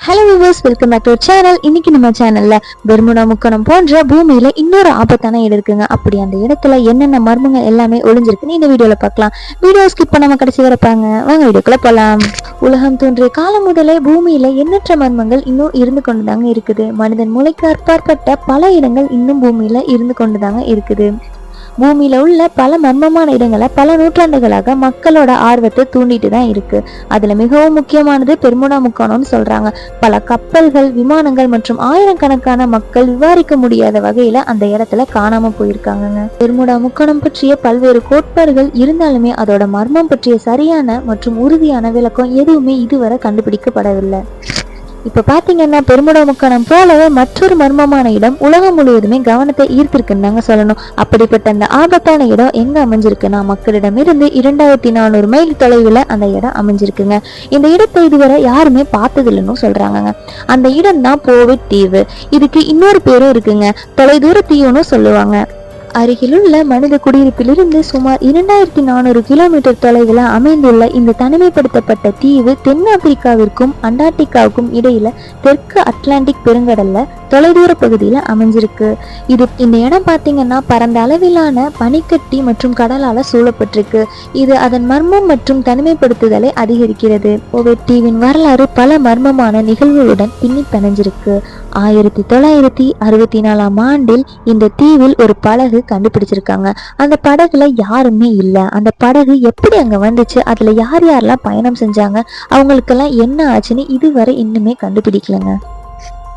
Hello viewers welcome back to channel இன்னைக்கு நம்ம சேனல்ல பெர்முடா முக்கணம் போன்ற பூமியில இன்னொரு ஆபத்தான இடம் இருக்குங்க. அப்படி அந்த இடத்துல என்னென்ன மர்மங்கள் எல்லாமே ஒளிஞ்சிருக்குன்னு இந்த வீடியோல பார்க்கலாம். வீடியோ ஸ்கிப் பண்ணாம கடைசி வரப்பாங்க வாங்க வீடியோக்குள்ள போலாம். உலகம் தோன்றிய காலம் முதலே பூமியில எண்ணற்ற மர்மங்கள் இன்னும் இருந்து கொண்டுதாங்க இருக்குது. மனிதன் மூளைக்கு அற்பாற்பட்ட பல இடங்கள் இன்னும் பூமியில இருந்து கொண்டுதாங்க இருக்குது. பூமியில் உள்ள பல மர்மமான இடங்களை பல நூற்றாண்டுகளாக மக்களோட ஆர்வத்தை தூண்டிட்டு தான் இருக்கு. அதில் மிகவும் முக்கியமானது பெர்முனா முக்கோணம்னு சொல்கிறாங்க பல கப்பல்கள் விமானங்கள் மற்றும் ஆயிரக்கணக்கான மக்கள் விவாரிக்க முடியாத வகையில் அந்த இடத்துல காணாமல் போயிருக்காங்கங்க. பெர்முடா முக்கோணம் பற்றிய பல்வேறு கோட்பாடுகள் இருந்தாலுமே அதோட மர்மம் பற்றிய சரியான மற்றும் உறுதியான விளக்கம் எதுவுமே இதுவரை கண்டுபிடிக்கப்படவில்லை. இப்ப பாத்தீங்கன்னா பெருமுடா முக்கோணம் போலவே மற்றொரு மர்மமான இடம் உலகம் முழுவதுமே கவனத்தை ஈர்த்திருக்குன்னு தாங்க சொல்லணும். அப்படிப்பட்ட அந்த ஆபத்தான இடம் எங்க அமைஞ்சிருக்குன்னா மக்களிடமிருந்து இரண்டாயிரத்தி நானூறு மைல் தொலைவில் அந்த இடம் அமைஞ்சிருக்குங்க. இந்த இடத்தை இதுவரை யாருமே பார்த்ததில்லைன்னு சொல்றாங்கங்க. அந்த இடம் தான் போவிட் தீவு. இதுக்கு இன்னொரு பேரும் இருக்குங்க. தொலைதூர தீவுன்னு சொல்லுவாங்க. அருகிலுள்ள மனித குடியிருப்பிலிருந்து சுமார் இரண்டாயிரத்தி நானூறு கிலோமீட்டர் தொலைவில் அமைந்துள்ள இந்த தனிமைப்படுத்தப்பட்ட தீவு தென்னாப்பிரிக்காவிற்கும் அண்டார்டிகாவுக்கும் இடையில தெற்கு அட்லாண்டிக் பெருங்கடல்ல தொலைதூர பகுதியில் அமைஞ்சிருக்கு. இது இந்த இடம் பார்த்தீங்கன்னா பரந்த அளவிலான பனிக்கட்டி மற்றும் கடலால சூழப்பட்டிருக்கு. இது அதன் மர்மம் மற்றும் தனிமைப்படுத்துதலை அதிகரிக்கிறது. ஓவெட் தீவின் வரலாறு பல மர்மமான நிகழ்வுகளுடன் பின்னி பிணைஞ்சிருக்கு. ஆயிரத்தி தொள்ளாயிரத்தி அறுபத்தி நாலாம் ஆண்டில் இந்த தீவில் ஒரு படகு கண்டுபிடிச்சிருக்காங்க. அந்த படகுல யாருமே இல்லை. அந்த படகு எப்படி அங்க வந்துச்சு? அதுல யார் யாரெல்லாம் பயணம் செஞ்சாங்க? அவங்களுக்கெல்லாம் என்ன ஆச்சுன்னு இதுவரை இன்னுமே கண்டுபிடிக்கலங்க.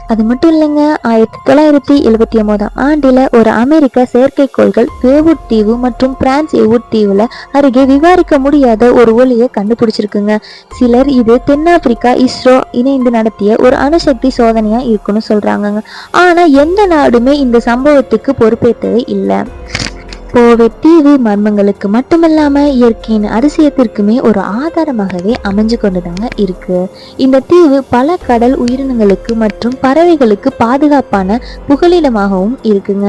அது மட்டும் இல்லைங்க ஆயிரத்தி தொள்ளாயிரத்தி எழுபத்தி ஒன்பதாம் ஆண்டில் ஒரு அமெரிக்க செயற்கைக்கோள்கள் வேவுட் தீவு மற்றும் பிரான்ஸ் எவுட் தீவுல அருகே விவாரிக்க முடியாத ஒரு ஒளியை கண்டுபிடிச்சிருக்குங்க. சிலர் இது தென்னாப்பிரிக்கா இஸ்ரோ இணைந்து நடத்திய ஒரு அணுசக்தி சோதனையா இருக்குன்னு சொல்றாங்கங்க. ஆனா எந்த நாடுமே இந்த சம்பவத்துக்கு பொறுப்பேற்றவே இல்லை. கோவை தீவு மர்மங்களுக்கு மட்டுமல்லாம இயற்கையின் அதிசயத்திற்குமே ஒரு ஆதாரமாகவே அமைஞ்சு கொண்டுதாங்க இருக்கு. இந்த தீவு பல கடல் உயிரினங்களுக்கு மற்றும் பறவைகளுக்கு பாதுகாப்பான புகலிடமாகவும் இருக்குங்க.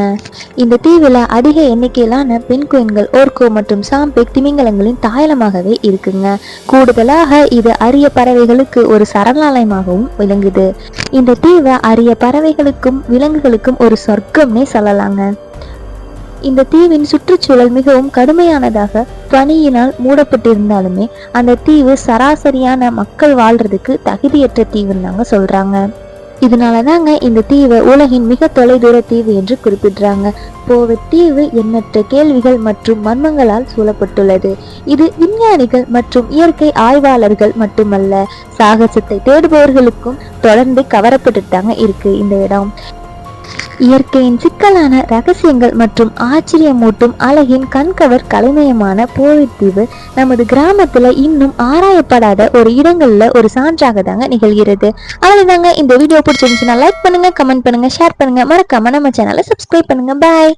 இந்த தீவுல அதிக எண்ணிக்கையிலான பெண் குயின்கள் ஓர்கோ மற்றும் சாம்பெக் திமிங்கலங்களின் தாயலமாகவே இருக்குங்க. கூடுதலாக இது அரிய பறவைகளுக்கு ஒரு சரணாலயமாகவும் விளங்குது. இந்த தீவை அரிய பறவைகளுக்கும் விலங்குகளுக்கும் ஒரு சொர்க்கம்னே சொல்லலாங்க. இந்த தீவின் சுற்றுச்சூழல் மிகவும் கடுமையானதாக பனியினால் மூடப்பட்டிருந்தாலுமே அந்த தீவு சராசரியான மக்கள் வாழ்றதுக்கு தகுதியற்ற தீவுன்னு தாங்க சொல்றாங்க. இதனால தாங்க இந்த தீவை உலகின் மிக தொலைதூர தீவு என்று குறிப்பிடுறாங்க. போவ தீவு எண்ணற்ற கேள்விகள் மற்றும் மர்மங்களால் சூழப்பட்டுள்ளது. இது விஞ்ஞானிகள் மற்றும் இயற்கை ஆய்வாளர்கள் மட்டுமல்ல சாகசத்தை தேடுபவர்களுக்கும் தொடர்ந்து கவரப்பட்டுட்டாங்க இருக்கு இந்த இடம். இயற்கையின் சிக்கலான ரகசியங்கள் மற்றும் ஆச்சரியமூட்டும் அழகின் கண்கவர் கலைமயமான போவித்தீவு நமது கிராமத்துல இன்னும் ஆராயப்படாத ஒரு இடங்கள்ல ஒரு சான்றாக தாங்க நிகழ்கிறது. அவ்வளவுதாங்க இந்த வீடியோ பிடிச்சிருந்துச்சுன்னா லைக் பண்ணுங்க கமெண்ட் பண்ணுங்க ஷேர் பண்ணுங்க. மறக்காம நம்ம சேனலை சப்ஸ்கிரைப் பண்ணுங்க. பாய்